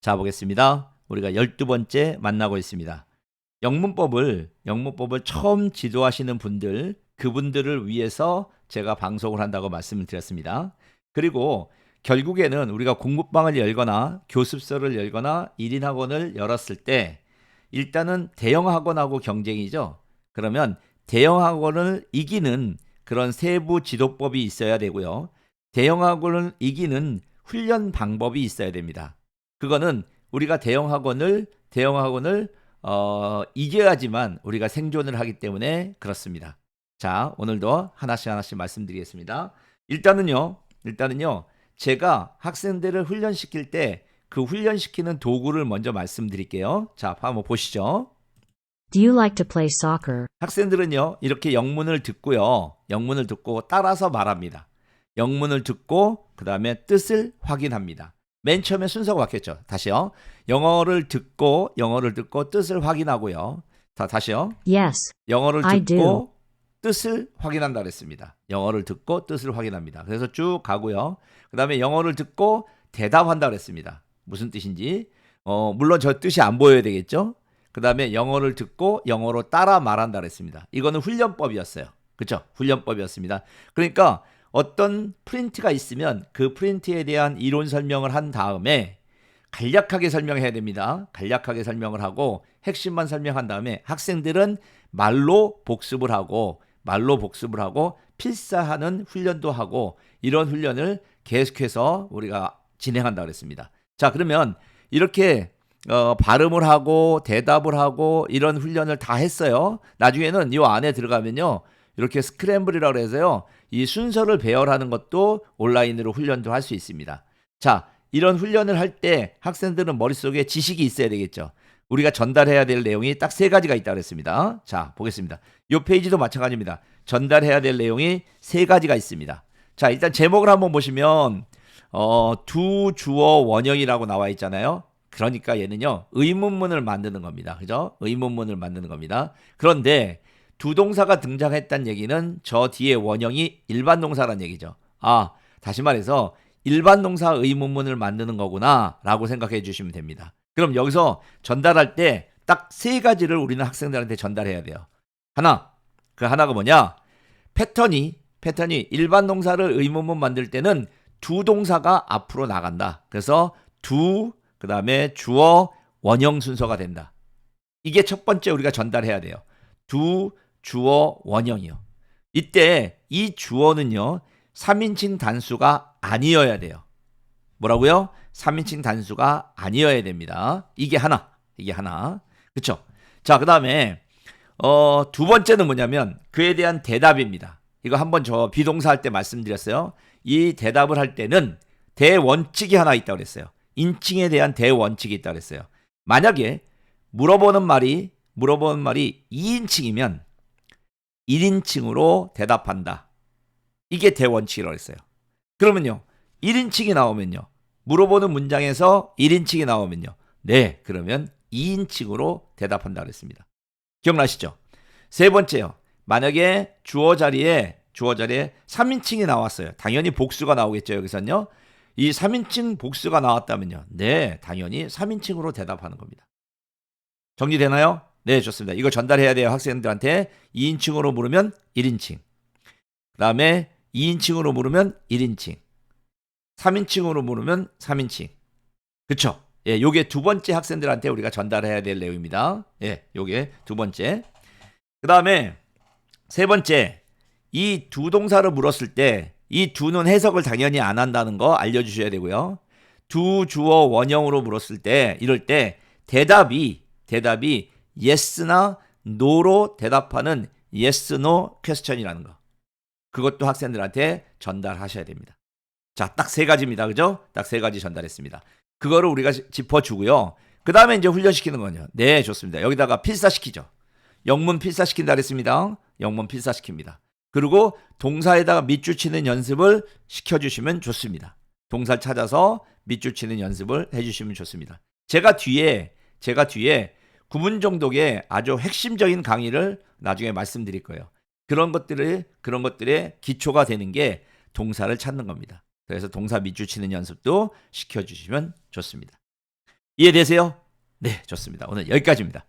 자, 보겠습니다. 우리가 12번째 만나고 있습니다. 영문법을 영문법을 처음 지도하시는 분들 그분들을 위해서 제가 방송을 한다고 말씀을 드렸습니다. 그리고 결국에는 우리가 공부방을 열거나 교습서를 열거나 1인 학원을 열었을 때 일단은 대형 학원하고 경쟁이죠. 그러면 대형 학원을 이기는 그런 세부 지도법이 있어야 되고요. 대형 학원을 이기는 훈련 방법이 있어야 됩니다. 그거는 우리가 대형 학원을 대형 학원을 어, 이겨야지만 우리가 생존을 하기 때문에 그렇습니다. 자, 오늘도 하나씩 하나씩 말씀드리겠습니다. 일단은요, 일단은요, 제가 학생들을 훈련시킬 때 그 훈련시키는 도구를 먼저 말씀드릴게요. 자, 한번 보시죠. Do you like to play soccer? 학생들은요, 이렇게 영문을 듣고요, 영문을 듣고 따라서 말합니다. 영문을 듣고, 그 다음에 뜻을 확인합니다. 맨 처음에 순서가 바뀌었죠. 다시요. 영어를 듣고, 영어를 듣고 뜻을 확인하고요. 다, 다시요. Yes, 영어를 I 듣고. 뜻을 확인한다 그랬습니다. 영어를 듣고 뜻을 확인합니다. 그래서 쭉 가고요. 그 다음에 영어를 듣고 대답한다 그랬습니다. 무슨 뜻인지. 어, 물론 저 뜻이 안 보여야 되겠죠? 그 다음에 영어를 듣고 영어로 따라 말한다 그랬습니다. 이거는 훈련법이었어요. 그쵸? 훈련법이었습니다. 그러니까 어떤 프린트가 있으면 그 프린트에 대한 이론 설명을 한 다음에 간략하게 설명해야 됩니다. 간략하게 설명을 하고 핵심만 설명한 다음에 학생들은 말로 복습을 하고 말로 복습을 하고 필사하는 훈련도 하고 이런 훈련을 계속해서 우리가 진행한다 그랬습니다. 자, 그러면 이렇게 어, 발음을 하고 대답을 하고 이런 훈련을 다 했어요. 나중에는 이 안에 들어가면요. 이렇게 스크램블이라고 해서요. 이 순서를 배열하는 것도 온라인으로 훈련도 할 수 있습니다. 자, 이런 훈련을 할 때 학생들은 머릿속에 지식이 있어야 되겠죠. 우리가 전달해야 될 내용이 딱 세 가지가 있다고 그랬습니다. 자, 보겠습니다. 이 페이지도 마찬가지입니다. 전달해야 될 내용이 세 가지가 있습니다. 자, 일단 제목을 한번 보시면 어, 두 주어 원형이라고 나와 있잖아요. 그러니까 얘는요, 의문문을 만드는 겁니다. 그죠? 의문문을 만드는 겁니다. 그런데 두 동사가 등장했다는 얘기는 저 뒤에 원형이 일반 동사란 얘기죠. 아, 다시 말해서 일반 동사 의문문을 만드는 거구나 라고 생각해 주시면 됩니다. 그럼 여기서 전달할 때 딱 세 가지를 우리는 학생들한테 전달해야 돼요. 하나, 그 하나가 뭐냐? 패턴이, 패턴이 일반 동사를 의문문 만들 때는 두 동사가 앞으로 나간다. 그래서 두, 그 다음에 주어, 원형 순서가 된다. 이게 첫 번째 우리가 전달해야 돼요. 두, 주어, 원형이요. 이때 이 주어는요, 3인칭 단수가 아니어야 돼요. 뭐라고요? 3인칭 단수가 아니어야 됩니다. 이게 하나. 이게 하나. 그쵸? 자, 그 다음에, 어, 두 번째는 뭐냐면, 그에 대한 대답입니다. 이거 한번 저 비동사 할 때 말씀드렸어요. 이 대답을 할 때는 대원칙이 하나 있다고 그랬어요. 인칭에 대한 대원칙이 있다고 그랬어요. 만약에 물어보는 말이, 물어보는 말이 2인칭이면 1인칭으로 대답한다. 이게 대원칙이라고 했어요. 그러면요. 1인칭이 나오면요. 물어보는 문장에서 1인칭이 나오면요. 네, 그러면 2인칭으로 대답한다 그랬습니다. 기억나시죠? 세 번째요. 만약에 주어 자리에 주어 자리에 3인칭이 나왔어요. 당연히 복수가 나오겠죠, 여기서는요. 이 3인칭 복수가 나왔다면요. 네, 당연히 3인칭으로 대답하는 겁니다. 정리되나요? 네, 좋습니다. 이거 전달해야 돼요. 학생들한테 2인칭으로 물으면 1인칭. 그 다음에 2인칭으로 물으면 1인칭. 3인칭으로 물으면 3인칭. 그쵸? 예, 요게 두 번째 학생들한테 우리가 전달해야 될 내용입니다. 예, 요게 두 번째. 그 다음에 세 번째, 이 두 동사를 물었을 때 이 두는 해석을 당연히 안 한다는 거 알려 주셔야 되고요. 두 주어 원형으로 물었을 때 이럴 때 대답이 대답이 yes나 no로 대답하는 yes no question이라는 거. 그것도 학생들한테 전달하셔야 됩니다. 자, 딱 세 가지입니다. 그죠? 딱 세 가지 전달했습니다. 그거를 우리가 짚어주고요. 그 다음에 이제 훈련시키는 거죠. 네, 좋습니다. 여기다가 필사시키죠. 영문 필사시킨다 그랬습니다. 영문 필사시킵니다. 그리고 동사에다가 밑줄 치는 연습을 시켜주시면 좋습니다. 동사를 찾아서 밑줄 치는 연습을 해주시면 좋습니다. 제가 뒤에, 제가 뒤에 구문 정독의 아주 핵심적인 강의를 나중에 말씀드릴 거예요. 그런 것들을, 그런 것들의 기초가 되는 게 동사를 찾는 겁니다. 그래서 동사 밑줄 치는 연습도 시켜주시면 좋습니다. 이해되세요? 네, 좋습니다. 오늘 여기까지입니다.